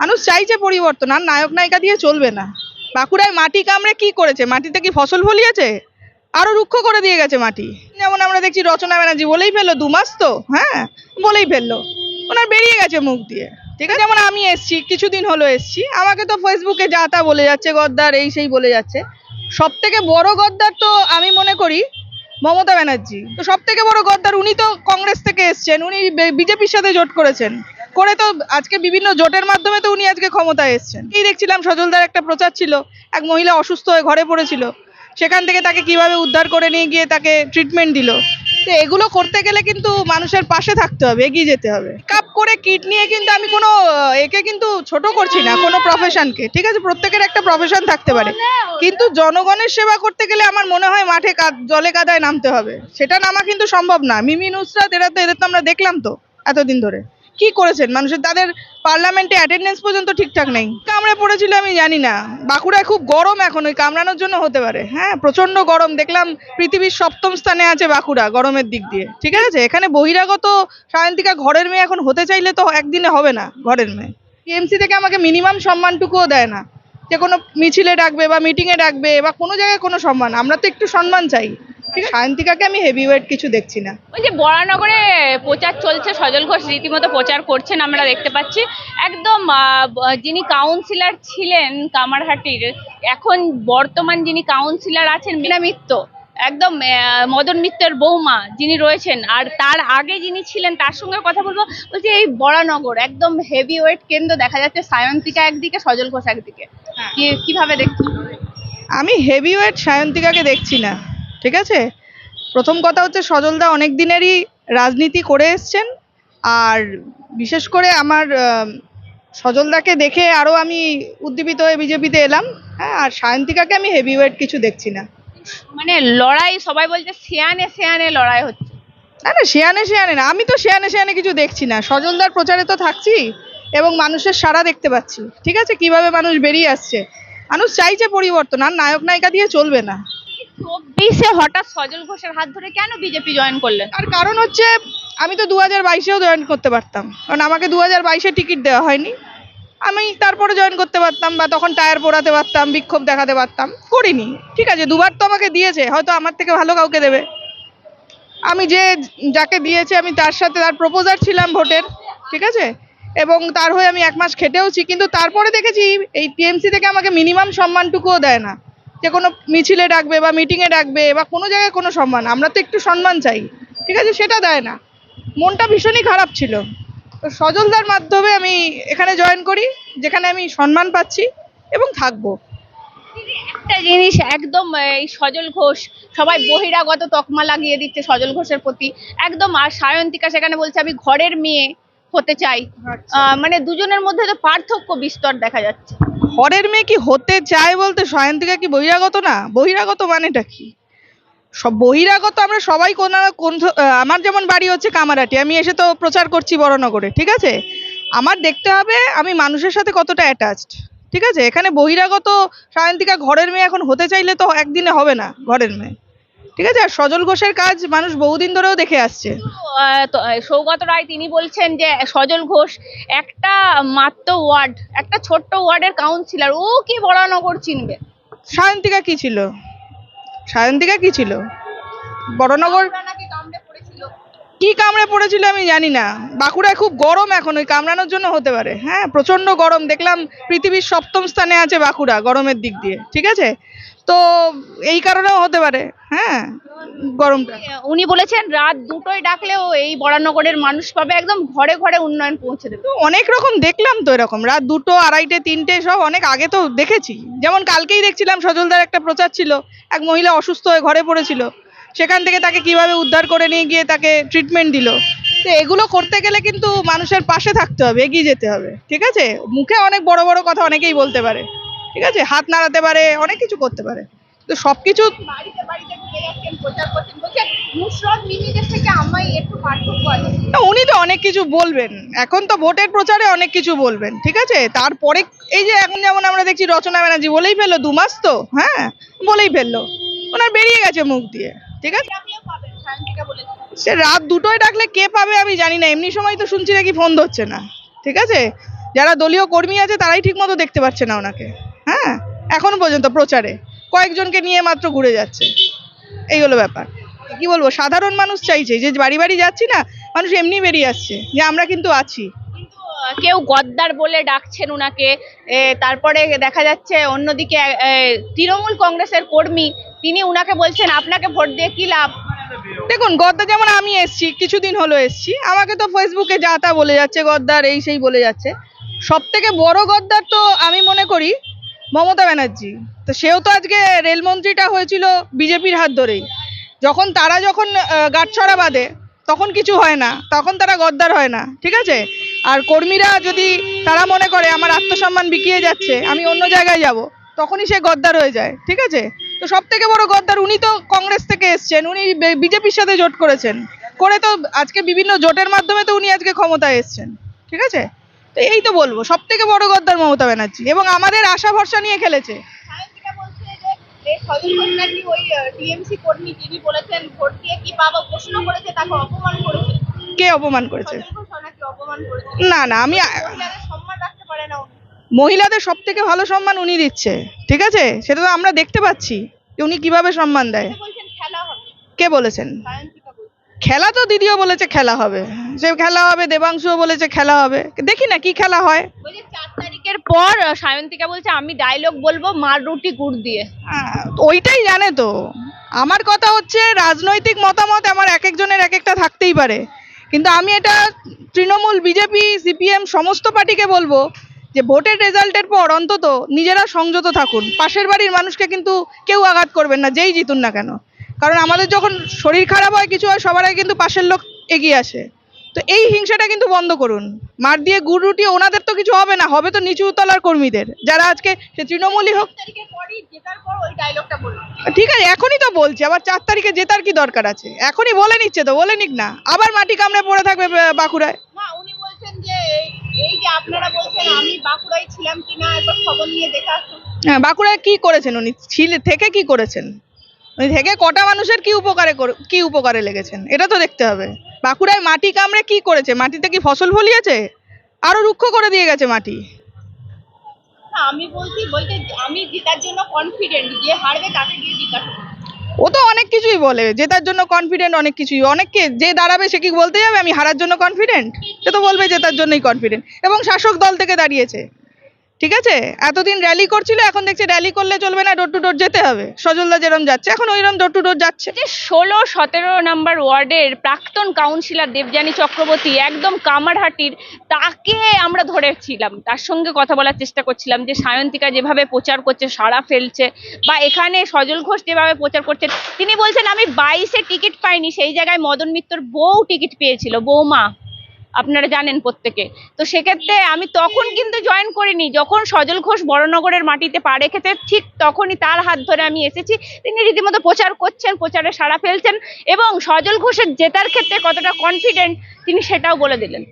মানুষ চাইছে পরিবর্তন, আর নায়ক নায়িকা দিয়ে চলবে না। বাঁকুড়ায় মাটি কামড়ে কি করেছে? মাটিতে কি ফসল ফলিয়েছে? আরও রুক্ষ করে দিয়ে গেছে মাটি। যেমন আমরা দেখছি রচনা ব্যানার্জি বলেই ফেলল, দু মাস তো হ্যাঁ? বলেই ফেলল। ওনার বেরিয়ে গেছে মুখ দিয়ে। ঠিক আছে? যেমন আমি এসছি, কিছুদিন হলো এসছি। আমাকে তো ফেসবুকে যা তা বলে যাচ্ছে, গদ্দার, এই সেই বলে যাচ্ছে। সব থেকে বড় গদ্দার তো আমি মনে করি মমতা ব্যানার্জি। তো সব থেকে বড় গদ্দার উনি তো কংগ্রেস থেকে এসছেন, উনি বিজেপির সাথে জোট করেছেন। করে তো আজকে বিভিন্ন জোটের মাধ্যমে তো উনি আজকে ক্ষমতায় এসছেন। এই দেখছিলাম সজলদার একটা প্রচার ছিল, এক মহিলা অসুস্থ হয়ে ঘরে পড়েছিল। সেখান থেকে তাকে কীভাবে উদ্ধার করে নিয়ে গিয়ে তাকে ট্রিটমেন্ট দিল। তো এগুলো করতে গেলে কিন্তু মানুষের পাশে থাকতে হবে, এগিয়ে যেতে হবে। কাপ করে কিট নিয়ে কিন্তু আমি কোনো একে কিন্তু ছোট করছি না, কোনো প্রফেশনকে ঠিক আছে? প্রত্যেকের একটা প্রফেশন থাকতে পারে। কিন্তু জনগণের সেবা করতে গেলে আমার মনে হয় মাঠে জলে কাদায় নামতে হবে। সেটা নামা কিন্তু সম্ভব না। মিমি নুসরাত, এরা তো, এদের তো আমরা দেখলাম তো, এতদিন ধরে। কি করেছেন? মানুষের তাদের পার্লামেন্টে অ্যাটেন্ডেন্স পর্যন্ত ঠিকঠাক নেই। কামড়ে পড়েছিল আমি জানি না। বাঁকুড়ায় খুব গরম এখন, ওই কামড়ানোর জন্য হতে পারে। হ্যাঁ প্রচণ্ড গরম। দেখলাম পৃথিবীর সপ্তম স্থানে আছে বাঁকুড়া, গরমের দিক দিয়ে। ঠিক আছে? এখানে বহিরাগত সায়ন্তিকা ঘরের মেয়ে এখন হতে চাইলে তো একদিনে হবে না ঘরের মেয়ে। টিএমসি থেকে আমাকে মিনিমাম সম্মানটুকুও দেয় না। যে কোনো মিছিলে ডাকবে বা মিটিংয়ে ডাকবে বা কোনো জায়গায় কোনো সম্মান। আমরা তো একটু সম্মান চাই। সায়ন্তিকাকে আমি হেভি ওয়েট কিছু দেখছি না। ওই যে বরানগরে প্রচার চলছে সজল ঘোষ রীতিমতো প্রচার করছেন আমরা দেখতে পাচ্ছি। একদম যিনি কাউন্সিলর ছিলেন কামারহাটির এখন বর্তমান যিনি কাউন্সিলর আছেন মিনা মিত্র একদম মদন মিত্রের বৌমা যিনি রয়েছেন আর তার আগে যিনি ছিলেন তার সঙ্গে কথা বলব বলছি এই বরানগর একদম হেভি ওয়েট কেন্দ্র দেখা যাচ্ছে সায়ন্তিকা একদিকে সজল ঘোষ একদিকে। কীভাবে দেখছি আমি হেভি ওয়েট সায়ন্তিকাকে দেখছি না। ঠিক আছে? প্রথম কথা হচ্ছে সজলদা অনেক দিনেরই রাজনীতি করে এসছেন আর বিশেষ করে আমার সজলদাকে দেখে আরও আমি উদ্দীপিত হয়ে বিজেপিতে এলাম হ্যাঁ আর সায়ন্তিকাকে আমি হেভি ওয়েট কিছু দেখছি না। মানে লড়াই সবাই বলছে সেয়ানে সেয়ানে লড়াই হচ্ছে। না না শেয়ানে শেয়ানে না আমি তো শেয়ানে শেয়ানে কিছু দেখছি না। সজলদার প্রচারে তো থাকছি এবং মানুষের সারা দেখতে পাচ্ছি। ঠিক আছে? কীভাবে মানুষ বেরিয়ে আসছে? মানুষ চাইছে পরিবর্তন আর নায়ক নায়িকা দিয়ে চলবে না। চব্বিশে হঠাৎ সজল ঘোষের হাত ধরে কেন বিজেপি জয়েন করলেন? তার কারণ হচ্ছে, আমি তো দু হাজার বাইশেও জয়েন করতে পারতাম। কারণ আমাকে দু হাজার বাইশে টিকিট দেওয়া হয়নি। আমি তারপরে জয়েন করতে পারতাম বা তখন টায়ার পোড়াতে পারতাম, বিক্ষোভ দেখাতে পারতাম, করিনি। ঠিক আছে, দুবার তো আমাকে দিয়েছে, হয়তো আমার থেকে ভালো কাউকে দেবে। আমি যে যাকে দিয়েছে, আমি তার সাথে তার প্রপোজার ছিলাম ভোটের, ঠিক আছে? এবং তার হয়ে আমি এক মাস খেটেওছি, কিন্তু তারপরে দেখেছি, এই টিএমসি থেকে আমাকে মিনিমাম সম্মানটুকুও দেয় না। যে কোনো মিছিলে ডাকবে বা মিটিংয়ে ডাকবে বা কোনো জায়গায় কোনো সম্মান আমরা তো একটু সম্মান চাই ঠিক আছে? সেটা দেয় না। মনটা ভীষণই খারাপ ছিল। তো সজলদার মাধ্যমে আমি এখানে জয়েন করি যেখানে আমি সম্মান পাচ্ছি এবং থাকব। একটা জিনিস একদম এই সজল ঘোষ সবাই বহিরাগত তকমা লাগিয়ে দিচ্ছে সজল ঘোষের প্রতি। একদম আর সায়ন্তিকা সেখানে বলছে আমি ঘরের মেয়ে হতে চাই। আহ, মানে দুজনের মধ্যে তো পার্থক্য বিস্তর দেখা যাচ্ছে। ঘরের মেয়ে কি হতে চায় বলতে সায়ন্তিকা কি বহিরাগত না? বহিরাগত মানেটা কি? সব বহিরাগত আমরা সবাই কোন কোন আমার যেমন বাড়ি হচ্ছে কামারাটি আমি এসে তো প্রচার করছি বড়নগরে, ঠিক আছে? আমার দেখতে হবে আমি মানুষের সাথে কতটা অ্যাটাচড ঠিক আছে? এখানে বহিরাগত সায়ন্তিকা ঘরের মেয়ে এখন হতে চাইলে তো একদিনে হবে না ঘরের মেয়ে। ঠিক আছে? আর সজল ঘোষের কাজ মানুষ বহুদিন ধরেও দেখে আসছে। সৌগত রায় তিনি বলছেন যে সজল ঘোষ একটা মাত্র ওয়ার্ড একটা ছোট্ট ওয়ার্ডের কাউন্সিলর ও কি বরানগর চিনবে? সায়ন্তিকা কি ছিল? সায়ন্তিকা কি ছিল? বড়নগর কি কামড়ে পড়েছিল আমি জানি না। বাঁকুড়ায় খুব গরম এখন ওই কামড়ানোর জন্য হতে পারে। হ্যাঁ প্রচণ্ড গরম দেখলাম পৃথিবীর সপ্তম স্থানে আছে বাঁকুড়া গরমের দিক দিয়ে। ঠিক আছে? তো এই কারণেও হতে পারে হ্যাঁ? গরমটা। উনি বলেছেন রাত দুটোয় ডাকলেও এই বরানগরের মানুষ পাবে একদম ঘরে ঘরে উন্নয়ন পৌঁছে দেবে। তো অনেক রকম দেখলাম তো এরকম রাত দুটো আড়াইটে তিনটে সব অনেক আগে তো দেখেছি। যেমন কালকেই দেখছিলাম সজলদার একটা প্রচার ছিল এক মহিলা অসুস্থ হয়ে ঘরে পড়েছিল। সেখান থেকে তাকে কীভাবে উদ্ধার করে নিয়ে গিয়ে তাকে ট্রিটমেন্ট দিল। তো এগুলো করতে গেলে কিন্তু মানুষের পাশে থাকতে হবে এগিয়ে যেতে হবে ঠিক আছে? মুখে অনেক বড় বড় কথা অনেকেই বলতে পারে। ঠিক আছে? হাত নাড়াতে পারে অনেক কিছু করতে পারে। তো সব কিছু উনি তো অনেক কিছু বলবেন। এখন তো ভোটের প্রচারে অনেক কিছু বলবেন ঠিক আছে? তারপরে এই যে এখন যেমন আমরা দেখছি রচনা ব্যানার্জি বলেই ফেলল দু মাস তো হ্যাঁ? বলেই ফেলল। ওনার বেরিয়ে গেছে মুখ দিয়ে ঠিক আছে? সে রাত দুটোয় ডাকলে কে পাবে আমি জানি না এমনি সময় তো শুনছি নাকি ফোন ধরছে না ঠিক আছে? যারা দলীয় কর্মী আছে তারাই ঠিকমতো দেখতে পাচ্ছে না ওনাকে। হ্যাঁ? এখনও পর্যন্ত প্রচারে। কয়েকজনকে নিয়ে মাত্র ঘুরে যাচ্ছে। এই হলো ব্যাপার। কি বলব? সাধারণ মানুষ চাইছে। যে বাড়ি বাড়ি যাচ্ছি না মানুষ এমনি বেরিয়ে আসছে যে আমরা কিন্তু আছি। কেউ গদ্দার বলে ডাকছেন উনাকে। এ, তারপরে দেখা যাচ্ছে অন্যদিকে তৃণমূল কংগ্রেসের কর্মী তিনি উনাকে বলছেন আপনাকে ভোট দিয়ে কি লাভ? দেখুন গদ্দার যেমন আমি এসছি কিছুদিন হলো এসছি। আমাকে তো ফেসবুকে যা তা বলে যাচ্ছে গদ্দার এই সেই বলে যাচ্ছে। সব থেকে বড় গদ্দার তো আমি মনে করি মমতা ব্যানার্জি। তো সেও তো আজকে রেলমন্ত্রীটা হয়েছিল বিজেপির হাত ধরেই। যখন তারা যখন গাঁটছড়া বাঁধে, তখন কিছু হয় না, তখন তারা গদ্দার হয় না, ঠিক আছে? আর কর্মীরা যদি তারা মনে করে আমার আত্মসম্মান বিকিয়ে যাচ্ছে, আমি অন্য জায়গায় যাব, তখনই সে গদ্দার হয়ে যায়, ঠিক আছে? তো সব থেকে বড় গদ্দার উনি তো কংগ্রেস থেকে এসছেন, উনি বিজেপির সাথে জোট করেছেন। করে তো আজকে বিভিন্ন জোটের মাধ্যমে তো উনি আজকে ক্ষমতায় এসছেন, ঠিক আছে? তো এই তো বলব সব থেকে বড় গদ্দার মমতা ব্যানার্জি এবং আমাদের আশা ভরসা নিয়ে খেলেছে। কি অপমান করেছে? না না আমি মহিলাদের সব থেকে ভালো সম্মান উনি দিচ্ছে ঠিক আছে? সেটা তো আমরা দেখতে পাচ্ছি উনি কীভাবে সম্মান দেয়। কে বলেছেন? খেলা তো দিদিও বলেছে খেলা হবে। সে খেলা হবে দেবাংশুও বলেছে খেলা হবে। দেখি না কি খেলা হয়। চার তারিখের পর সায়ন্তিকা বলছে আমি ডায়লগ বলব মার রুটি গুড় দিয়ে। ওইটাই জানে তো। আমার কথা হচ্ছে রাজনৈতিক মতামত আমার এক একজনের এক একটা থাকতেই পারে। কিন্তু আমি এটা তৃণমূল বিজেপি সিপিএম সমস্ত পার্টিকে বলব যে ভোটের রেজাল্টের পর অন্তত নিজেরা সংযত থাকুন। পাশের বাড়ির মানুষকে কিন্তু কেউ আঘাত করবেন না যেই জিতুন না কেন। কারণ আমাদের যখন শরীর খারাপ হয় কিছু হয় সবার আগে কিন্তু পাশের লোক এগিয়ে আসে। তো এই হিংসাটা কিন্তু বন্ধ করুন। মার দিয়ে গুড় রুটি ওনাদের তো কিছু হবে না হবে তো নিচু তলার কর্মীদের যারা আজকে সে তৃণমূলই হোক। ঠিক আছে এখনই তো বলছি আবার চার তারিখে জেতার কি দরকার আছে? এখনই বলে নিচ্ছে তো বলে নিক না। আবার মাটি কামড়ে পড়ে থাকবে বাঁকুড়ায়। উনি বলছেন যে এই- এই যে আপনারা বলছেন আমি বাঁকুড়ায় ছিলাম কিনা একবার খবর নিয়ে দেখে আসুন। হ্যাঁ বাঁকুড়ায় কি করেছেন উনি? ছিল থেকে কি করেছেন? উনি থেকে কটা মানুষের কি উপকারে কর- কি উপকারে লেগেছেন? এটা তো দেখতে হবে। বাঁকুড়ায় মাটি কামড়ে কি করেছে? মাটিতে কি ফসল ফলিয়েছে? আরও রুক্ষ করে দিয়ে গেছে মাটি। না আমি বলছি বলতে আমি জেতার জন্য কনফিডেন্ট যে হারবে তাকে গিয়ে জিজ্ঞাসা ও তো অনেক কিছুই বলে জেতার জন্য কনফিডেন্ট অনেক কিছুই। অনেককে যে দাঁড়াবে সে কি বলতে যাবে আমি হারার জন্য কনফিডেন্ট সে তো বলবে জেতার জন্যই কনফিডেন্ট এবং শাসক দল থেকে দাঁড়িয়েছে। ঠিক আছে? এতদিন র্যালি করছিল, এখন দেখছে র্যালি করলে চলবে না ডোর টু ডোর যেতে হবে। সজলদা যেরম যাচ্ছে, এখন ওইরকম ডোর টু ডোর যাচ্ছে। যে ষোলো, সতেরো নম্বর ওয়ার্ডের প্রাক্তন কাউন্সিলর দেবযানী চক্রবর্তী একদম কামারহাটির, তাকে আমরা ধরেছিলাম। তার সঙ্গে কথা বলার চেষ্টা করছিলাম যে সায়ন্তিকা যেভাবে প্রচার করছে, সাড়া ফেলছে, বা এখানে সজল ঘোষ যেভাবে প্রচার করছে, তিনি বলছেন, আমি বাইশে টিকিট পাইনি, সেই জায়গায় মদন মিত্রর বউ টিকিট পেয়েছিল, বৌমা। আপনারা জানেন প্রত্যেকে। তো সেক্ষেত্রে আমি তখন কিন্তু জয়েন করিনি। যখন সজল ঘোষ বড়নগরের মাটিতে পা রেখেছে, ঠিক তখনই তার হাত ধরে আমি এসেছি। তিনি রীতিমতো প্রচার করছেন, প্রচারে সাড়া ফেলছেন এবং সজল ঘোষের জেতার ক্ষেত্রে কতটা কনফিডেন্ট তিনি সেটাও বলে দিলেন।